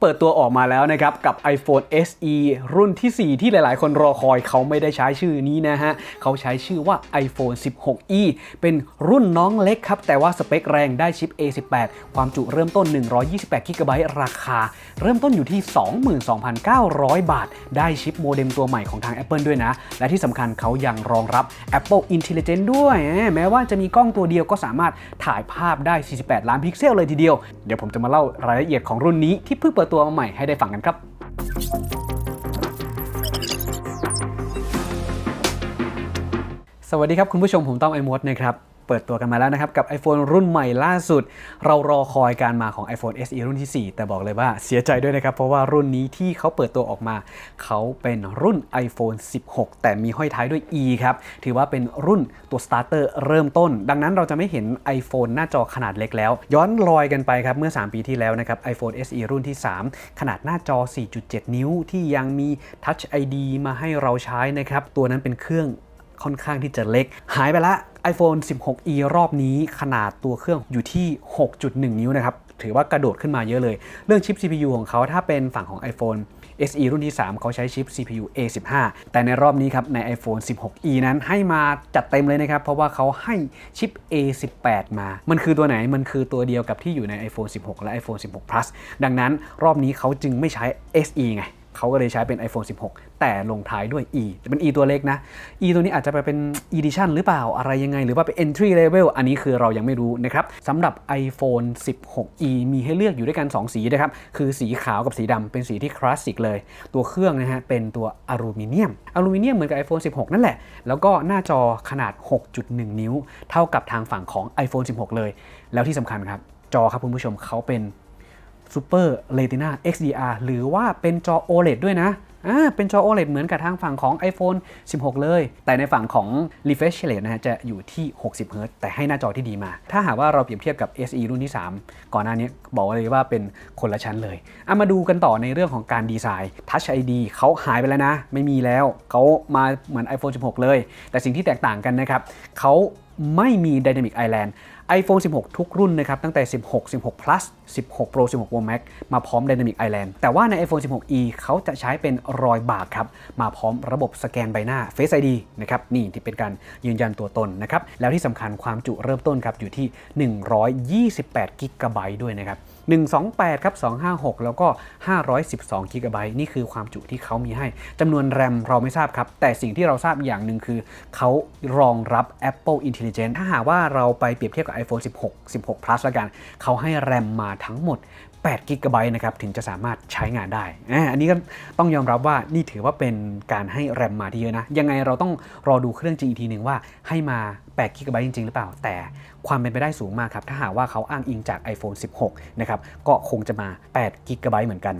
เปิดตัวออกมาแล้วนะครับ กับ iPhone SE รุ่นที่ 4 ที่หลาย ๆ คนรอคอยเขาไม่ได้ใช้ชื่อนี้นะฮะ เขาใช้ชื่อว่า iPhone 16e เป็นรุ่นน้องเล็กครับ แต่ว่าสเปคแรงได้ชิป A18 ความจุเริ่มต้น 128 g b ราคา เริ่มต้นอยู่ที่ 22,900 บาท ได้ชิปโมเด็มตัวใหม่ของทาง Apple ด้วยนะ และที่สำคัญเขายังรองรับ Apple Intelligence ด้วยแหมแม้ว่าจะมีกล้องตัวเดียวก็สามารถถ่ายภาพได้ 48 ล้านพิกเซลเลยทีเดียว เดี๋ยวผมจะมาเล่ารายละเอียดของรุ่นนี้ที่เพิ่งเปิดตัวมาใหม่ให้ได้ฟังกันครับสวัสดีครับคุณผู้ชมผมต้อมไอมดนะครับ เปิดตัวกันมาแล้วนะครับ กับ iPhone รุ่นใหม่ล่าสุด เรารอคอยการมาของ iPhone SE รุ่นที่ 4 แต่บอกเลยว่าเสียใจด้วยนะครับ เพราะว่ารุ่นนี้ที่เขาเปิดตัวออกมา เขาเป็นรุ่น iPhone 16 แต่มีห้อยท้ายด้วย E ครับ ถือว่าเป็นรุ่นตัวสตาร์เตอร์เริ่มต้น ดังนั้นเราจะไม่เห็น iPhone หน้าจอขนาดเล็กแล้ว ย้อนรอยกันไปครับ เมื่อ 3 ปีที่แล้วนะครับ iPhone SE รุ่นที่ 3 ขนาดหน้าจอ 4.7 นิ้วที่ยังมี Touch ID มาให้เราใช้นะครับตัวนั้นเป็นเครื่องค่อนข้างที่จะเล็ก หายไปละ iPhone 16e รอบนี้ขนาดตัวเครื่องอยู่ที่ 6.1 นิ้วนะครับ ถือว่ากระโดดขึ้นมาเยอะเลย เรื่องชิป CPU ของเขาถ้าเป็นฝั่งของ iPhone SE รุ่นที่ 3 เขาใช้ชิป CPU A15 แต่ในรอบนี้ครับ ใน iPhone 16e นั้นให้มาจัดเต็มเลยนะครับ เพราะว่าเขาให้ชิป A18 มา มันคือตัวไหน มันคือตัวเดียวกับที่อยู่ใน iPhone 16 และ iPhone 16 Plus ดังนั้นรอบนี้เขาจึงไม่ใช้ SE ไง เขาก็เลยใช้เป็น iPhone 16 แต่ลงท้ายด้วย E จะเป็น E ตัวเล็กนะ E ตัวนี้อาจจะไปเป็น Edition หรือเปล่าอะไรยังไง หรือว่าเป็น Entry Level อันนี้คือเรายังไม่รู้นะครับสำหรับ iPhone 16e มีให้เลือกอยู่ด้วยกัน 2 สีนะครับ คือสีขาวกับสีดำเป็นสีที่คลาสสิกเลย ตัวเครื่องนะฮะเป็นตัวอลูมิเนียมอลูมิเนียมเหมือนกับ iPhone 16 นั่นแหละ แล้วก็หน้าจอขนาด 6.1 นิ้ว เท่ากับทางฝั่งของ iPhone 16 เลย แล้วที่สำคัญครับจอครับคุณผู้ชมเขาเป็น Super Retina XDR หรือว่าเป็นจอ OLED ด้วยนะอ่าเป็นจอ OLED เหมือนกับทางฝั่งของ iPhone 16 เลย แต่ในฝั่งของ refresh rate นะฮะจะอยู่ที่ 60 Hz แต่ให้หน้าจอที่ดีมา ถ้าหากว่าเราเปรียบเทียบกับ SE รุ่นที่ 3 ก่อนหน้านี้บอกเลยว่าเป็นคนละชั้นเลยเอามาดูกันต่อในเรื่องของการดีไซน์ Touch ID เขาหายไปแล้วนะ ไม่มีแล้ว เขามาเหมือน iPhone 16 เลย แต่สิ่งที่แตกต่างกันนะครับเขาไม่มี Dynamic Island iPhone 16 ทุกรุ่นนะครับตั้งแต่ 16 16 plus 16 Pro 16 Pro Max มาพร้อม Dynamic Island แต่ว่าใน iPhone 16e เขาจะใช้เป็นรอยบากครับมาพร้อมระบบสแกนใบหน้า Face ID นะครับนี่ที่เป็นการยืนยันตัวตนนะครับแล้วที่สำคัญความจุเริ่มต้นครับอยู่ที่ 128 g b ด้วยนะครับ128ครับ256 แล้วก็ 512 g b นี่คือความจุที่เขามีให้จำนวนแรมเราไม่ทราบครับ แต่สิ่งที่เราทราบอย่างหนึ่งคือเขารองรับ Apple Intelligence ถ้าหากว่าเราไปเปรียบเทียบกับ iPhone 16 16 Plus ละกันเขาให้แรมมาทั้งหมด8 g b นะครับถึงจะสามารถใช้งานได้ อันนี้ก็ต้องยอมรับว่านี่ถือว่าเป็นการให้แรมมาที่เยอะนะ ยังไงเราต้องรอดูเครื่องจริงอีกทีหนึ่งว่าให้มา8 g b จริง ๆ หรือเปล่า แต่ความเป็นไปได้สูงมากครับ ถ้าหากว่าเขาอ้างอิงจาก iPhone 16 นะครับ ก็คงจะมา8 g b เหมือนกัน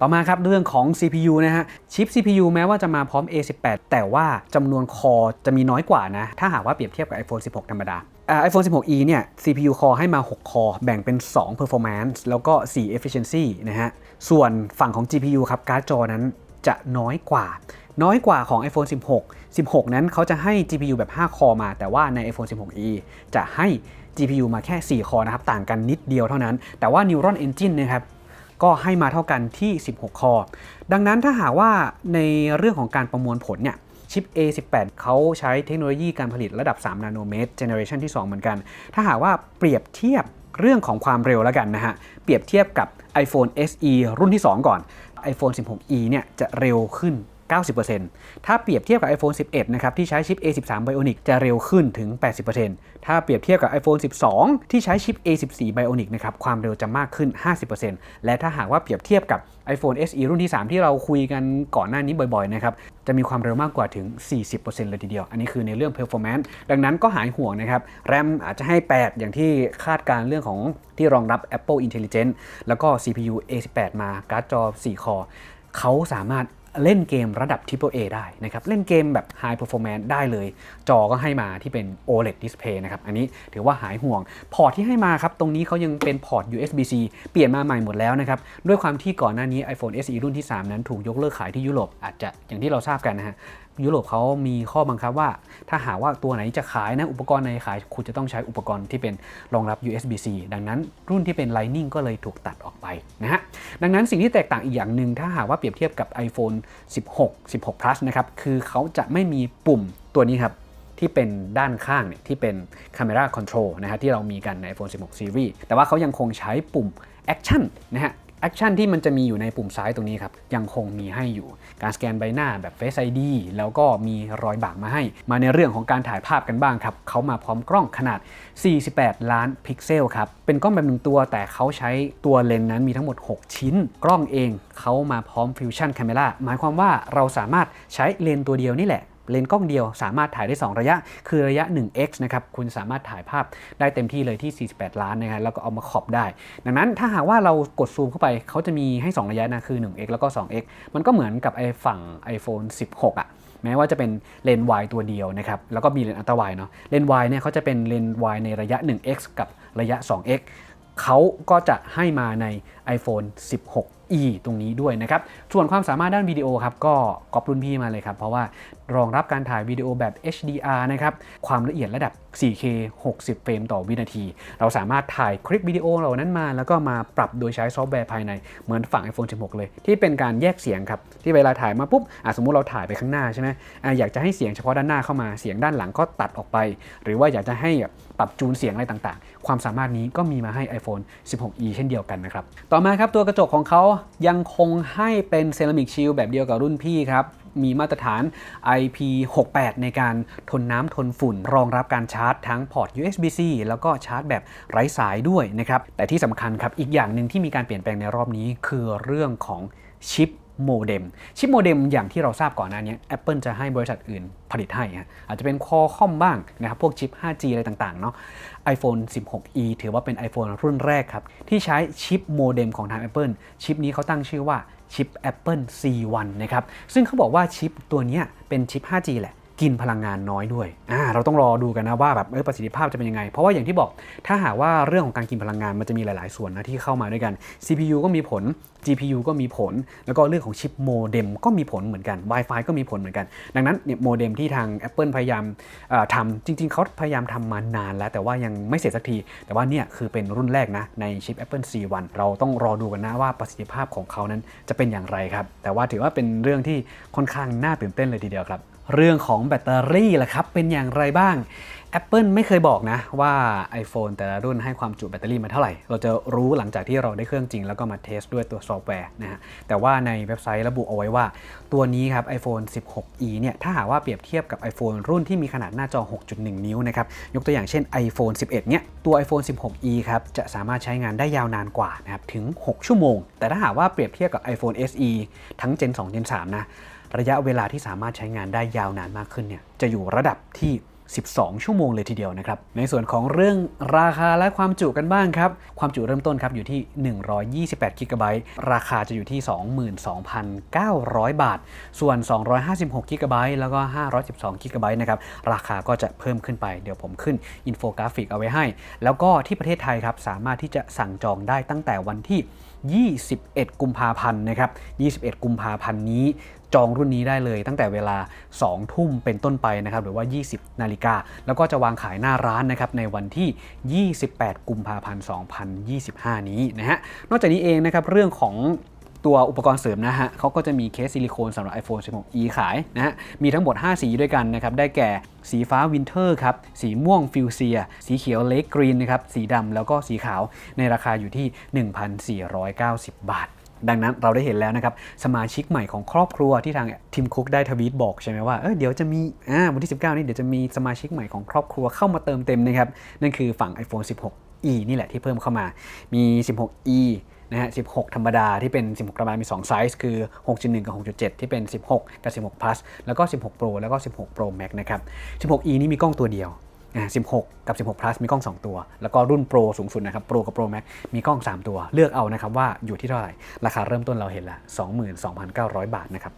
ต่อมาครับเรื่องของ CPU นะฮะ ชิป CPU แม้ว่าจะมาพร้อม A18 แต่ว่าจำนวนคอจะมีน้อยกว่านะ ถ้าหากว่าเปรียบเทียบกับ iPhone 16 ธรรมดา ไอโฟน 16e เนี่ย CPU core ให้มา6คอแบ่งเป็น 2 performance แล้วก็ 4 efficiency นะฮะ ส่วนฝั่งของ GPU ครับ การ์ดจอนั้นจะน้อยกว่า น้อยกว่าของ iPhone 16 16 นั้นเขาจะให้ GPU แบบ 5 คอมา แต่ว่าใน iPhone 16e จะให้ GPU มาแค่ 4 คอนะครับ ต่างกันนิดเดียวเท่านั้น แต่ว่า Neuron Engine นะครับก็ให้มาเท่ากันที่ 16 คอ ดังนั้นถ้าหากว่าในเรื่องของการประมวลผลเนี่ย ชิป A18 เขาใช้เทคโนโลยีการผลิตระดับ 3 นาโนเมตรเจเนอเรชันที่ 2 เหมือนกัน ถ้าหากว่าเปรียบเทียบเรื่องของความเร็วแล้วกันนะฮะ เปรียบเทียบกับ iPhone SE รุ่นที่ 2 ก่อน iPhone 16e เนี่ยจะเร็วขึ้น 90%ถ้าเปรียบเทียบกับ iPhone 11 นะครับ ที่ใช้ชิป A13 Bionic จะเร็วขึ้นถึง 80%ถ้าเปรียบเทียบกับ iPhone 12 ที่ใช้ชิป A14 Bionic นะครับ ความเร็วจะมากขึ้น 50%และถ้าหากว่าเปรียบเทียบกับ iPhone SE รุ่นที่ 3 ที่เราคุยกันก่อนหน้านี้บ่อยๆ นะครับ จะมีความเร็วมากกว่าถึง 40%เลยทีเดียว อันนี้คือในเรื่อง performance ดังนั้นก็หายห่วงนะครับ แรมอาจจะให้ 8 อย่างที่คาดการเรื่องของที่รองรับ Apple Intelligence แล้วก็ CPU A18 มาการ์ดจอ 4 คอเขาสามารถ เล่นเกมระดับ Triple A ได้นะครับ เล่นเกมแบบ High Performance ได้เลย จอก็ให้มาที่เป็น OLED Display นะครับ อันนี้ถือว่าหายห่วง พอร์ตที่ให้มาครับ ตรงนี้เขายังเป็นพอร์ต USB-C เปลี่ยนมาใหม่หมดแล้วนะครับ ด้วยความที่ก่อนหน้านี้ iPhone SE รุ่นที่ 3 นั้นถูกยกเลิกขายที่ยุโรปอาจจะอย่างที่เราทราบกันนะฮะยุโรปเขามีข้อบังคับว่า ถ้าหาว่าตัวไหนจะขายนะ อุปกรณ์ไหนขายคุณจะต้องใช้อุปกรณ์ที่เป็นรองรับ USB-C ดังนั้นรุ่นที่เป็น Lightning ก็เลยถูกตัด นะฮะดังนั้นสิ่งที่แตกต่างอีกอย่างหนึ่งถ้าหากว่าเปรียบเทียบกับ iPhone 16 16 plus นะครับคือเขาจะไม่มีปุ่มตัวนี้ครับที่เป็นด้านข้างเนี่ยที่เป็น Camera Control นะฮะที่เรามีกันใน iPhone 16 Series แต่ว่าเขายังคงใช้ปุ่ม Action นะฮะ แอคชั่นที่มันจะมีอยู่ในปุ่มซ้ายตรงนี้ครับ ยังคงมีให้อยู่การสแกนใบหน้าแบบ Face ID แล้วก็มีรอยบากมาให้ มาในเรื่องของการถ่ายภาพกันบ้างครับเขามาพร้อมกล้องขนาด 48 ล้านพิกเซลครับ เป็นกล้องแบบหนึ่งตัวแต่เขาใช้ตัวเลนส์นั้นมีทั้งหมด 6 ชิ้น กล้องเองเขามาพร้อมฟิวชั่น a ค e ราหมายความว่าเราสามารถใช้เลนส์ตัวเดียวนี่แหละ เลนส์กล้องเดียว สามารถถ่ายได้ 2 ระยะ คือระยะ 1x นะครับ คุณสามารถถ่ายภาพได้เต็มที่เลยที่ 48 ล้านนะฮะแล้วก็เอามาขอบได้ ดังนั้นถ้าหากว่าเรากดซูมเข้าไปเขาจะมีให้ 2 ระยะนะคือ 1x แล้วก็ 2x มันก็เหมือนกับไอ้ฝั่ง iPhone 16 อะแม้ว่าจะเป็นเลนส์ wide ตัวเดียวนะครับ แล้วก็มีเลนส์อัลตร้าไวเนาะ เลนส์ wide เนี่ยเขาจะเป็นเลนส์ wide ในระยะ 1x กับระยะ 2x เขาก็จะให้มาใน iPhone E ตรงนี้ด้วยนะครับ ส่วนความสามารถด้านวิดีโอครับ ก็กอบรุ่นพี่มาเลยครับ เพราะว่ารองรับการถ่ายวิดีโอแบบ HDR นะครับ ความละเอียดระดับ 4K 60 เฟรมต่อวินาที เราสามารถถ่ายคลิปวิดีโอเหล่านั้นมา แล้วก็มาปรับโดยใช้ซอฟต์แวร์ภายในเหมือนฝั่ง iPhone 16 เลย ที่เป็นการแยกเสียงครับ ที่เวลาถ่ายมาปุ๊บสมมุติเราถ่ายไปข้างหน้าใช่ไหมออยากจะให้เสียงเฉพาะด้านหน้าเข้ามาเสียงด้านหลังก็ตัดออกไป หรือว่าอยากจะให้ปรับจูนเสียงอะไรต่างๆ ความสามารถนี้ก็มีมาให้ iPhone 16e เช่นเดียวกันนะครับต่อมาครับตัวกระจกของเขายังคงให้เป็นเซรามิกชิลแบบเดียวกับรุ่นพี่ครับ มีมาตรฐาน IP68 ในการทนน้ำทนฝุ่น รองรับการชาร์จทั้งพอร์ต USB-C แล้วก็ชาร์จแบบไร้สายด้วยนะครับ แต่ที่สำคัญครับ อีกอย่างหนึ่งที่มีการเปลี่ยนแปลงในรอบนี้ คือเรื่องของชิปโมเด็มชิปโมเด็มอย่างที่เราทราบก่อนหน้านี้ Apple จะให้บริษัทอื่นผลิตให้ฮะอาจจะเป็นคอคอมบ้างนะครับพวกชิป 5G อะไรต่างๆเนาะ iPhone 16e ถือว่าเป็น iPhone รุ่นแรกครับ ที่ใช้ชิปโมเด็มของทาง Apple ชิปนี้เขาตั้งชื่อว่า ชิป Apple C1 นะครับ ซึ่งเขาบอกว่าชิปตัวนี้เป็นชิป 5G แหละ กินพลังงานน้อยด้วยอ่าเราต้องรอดูกันนะว่าแบบประสิทธิภาพจะเป็นยังไง เพราะว่าอย่างที่บอกถ้าหากว่าเรื่องของการกินพลังงานมันจะมีหลาย ๆ ส่วนนะที่เข้ามาด้วยกัน CPU ก็มีผล GPU ก็มีผล แล้วก็เรื่องของชิปโมเด็มก็มีผลเหมือนกัน Wi-Fi ก็มีผลเหมือนกัน ดังนั้นเนี่ยโมเด็มที่ทาง Apple พยายามทำจริง ๆเขาพยายามทำมานานแล้ว แต่ว่ายังไม่เสร็จสักที แต่ว่าเนี่ยคือเป็นรุ่นแรกนะในชิป Apple C1 เราต้องรอดูกันนะว่าประสิทธิภาพของเขานั้นจะเป็นอย่างไรครับแต่ว่าถือว่าเป็นเรื่องที่ค่อนข้างน่าตื่นเต้นเลยทีเดียวครับ เรื่องของแบตเตอรี่ล่ะครับ เป็นอย่างไรบ้าง Apple ไม่เคยบอกนะว่า iPhone แต่ละรุ่นให้ความจุแบตเตอรี่มาเท่าไหร่ เราจะรู้หลังจากที่เราได้เครื่องจริง แล้วก็มาเทสด้วยตัวซอฟต์แวร์นะฮะ แต่ว่าในเว็บไซต์ระบุเอาไว้ว่า ตัวนี้ครับ iPhone 16e เนี่ย ถ้าหากว่าเปรียบเทียบกับ iPhone รุ่นที่มีขนาดหน้าจอ 6.1 นิ้วนะครับ ยกตัวอย่างเช่น iPhone 11 เนี่ย ตัว iPhone 16e ครับจะสามารถใช้งานได้ยาวนานกว่านะครับถึง 6 ชั่วโมง แต่ถ้าหากว่าเปรียบเทียบกับ iPhone SE ทั้ง Gen 2 Gen 3 นะ ระยะเวลาที่สามารถใช้งานได้ยาวนานมากขึ้นเนี่ยจะอยู่ระดับที่ 12 ชั่วโมงเลยทีเดียวนะครับ ในส่วนของเรื่องราคาและความจุกันบ้างครับ ความจุเริ่มต้นครับอยู่ที่ 128กิกะไบต์ราคาจะอยู่ที่ 22,900 บาท ส่วน 256กิกะไบต์แล้วก็ 512กิกะไบต์นะครับ ราคาก็จะเพิ่มขึ้นไป เดี๋ยวผมขึ้นอินโฟกราฟิกเอาไว้ให้ แล้วก็ที่ประเทศไทยครับ สามารถที่จะสั่งจองได้ตั้งแต่วันที่ 21 กุมภาพันธ์นะครับ 21 กุมภาพันธ์นี้จองรุ่นนี้ได้เลยตั้งแต่เวลา 2 ทุ่มเป็นต้นไปนะครับหรือว่า 20 นาฬิกา แล้วก็จะวางขายหน้าร้านนะครับในวันที่ 28 กุมภาพันธ์ 2025 นี้นะฮะ นอกจากนี้เองนะครับเรื่องของ ตัวอุปกรณ์เสริมนะฮะเขาก็จะมีเคสซิลิโคนสำหรับ iPhone 16e ขายนะฮะ มีทั้งหมด 5 สีด้วยกันนะครับ ได้แก่สีฟ้าวินเทอร์ครับ สีม่วงฟิวเซีย สีเขียวเลกกรีนนะครับ สีดำแล้วก็สีขาวในราคาอยู่ที่ 1,490 บาทดังนั้นเราได้เห็นแล้วนะครับ สมาชิกใหม่ของครอบครัวที่ทางทีมคุกได้ทวีตบอกใช่ไหมว่าเออเดี๋ยวจะมีอ่าวันที่ 19 นี้เดี๋ยวจะมีสมาชิกใหม่ของครอบครัวเข้ามาเติมเต็มนะครับ นั่นคือฝั่ง iPhone 16e นี่แหละที่เพิ่มเข้ามามี 16e นะฮะ 16 ธรรมดาที่เป็น 16 ธรรมดา มี 2 ไซส์ คือ 6.1 กับ 6.7 ที่เป็น 16 กับ 16 plus แล้วก็ 16 Pro แล้วก็ 16 Pro Max นะครับ 16e นี่มีกล้องตัวเดียว อ่า16 กับ 16 plus มีกล้อง 2 ตัว แล้วก็รุ่น Pro สูงสุดนะครับ Pro กับ Pro Max มีกล้อง 3 ตัว เลือกเอานะครับว่าอยู่ที่เท่าไหร่ ราคาเริ่มต้นเราเห็นละ 22,900 บาทนะครับ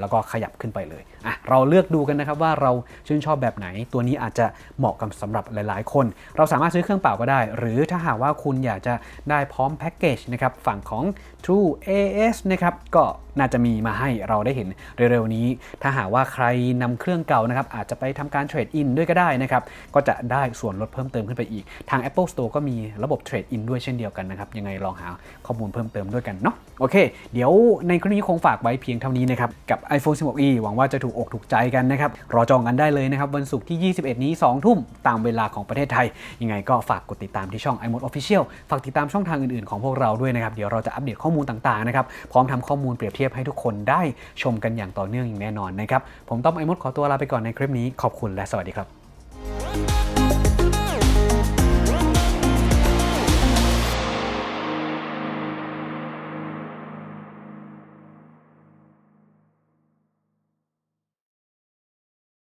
แล้วก็ขยับขึ้นไปเลยอะเราเลือกดูกันนะครับว่าเราชื่นชอบแบบไหน ตัวนี้อาจจะเหมาะกับสำหรับหลาย ๆ คน เราสามารถซื้อเครื่องเปล่าก็ได้ หรือถ้าหากว่าคุณอยากจะได้พร้อมแพ็กเกจนะครับฝั่งของ True AS นะครับก็น่าจะมีมาให้เราได้เห็นเร็ว ๆ นี้ ถ้าหากว่าใครนำเครื่องเก่านะครับอาจจะไปทำการเทรดอินด้วยก็ได้นะครับก็จะได้ส่วนลดเพิ่มเติมขึ้นไปอีก ทาง Apple Store ก็มีระบบเทรดอินด้วยเช่นเดียวกันนะครับ ยังไงลองหาข้อมูลเพิ่มเติมด้วยกันเนาะโอเค เดี๋ยวในคลิปนี้คงฝากไว้เพียงเท่านี้นะครับ กับ iPhone 16e หวังว่าจะถูกอกถูกใจกันนะครับ รอจองกันได้เลยนะครับ วันศุกร์ที่ 21 นี้ 2 ทุ่มตามเวลาของประเทศไทย ยังไงก็ฝากกดติดตามที่ช่อง iMode Official ฝากติดตามช่องทางอื่นๆของพวกเราด้วยนะครับเดี๋ยวเราจะอัปเดตข้อมูลต่างๆนะครับพร้อมทำข้อมูลเปรียบเทียบให้ทุกคนได้ชมกันอย่างต่อเนื่องอย่างแน่นอนนะครับผมต้อมไอมดขอตัวลาไปก่อนในคลิปนี้ขอบคุณและสวัสดีครับ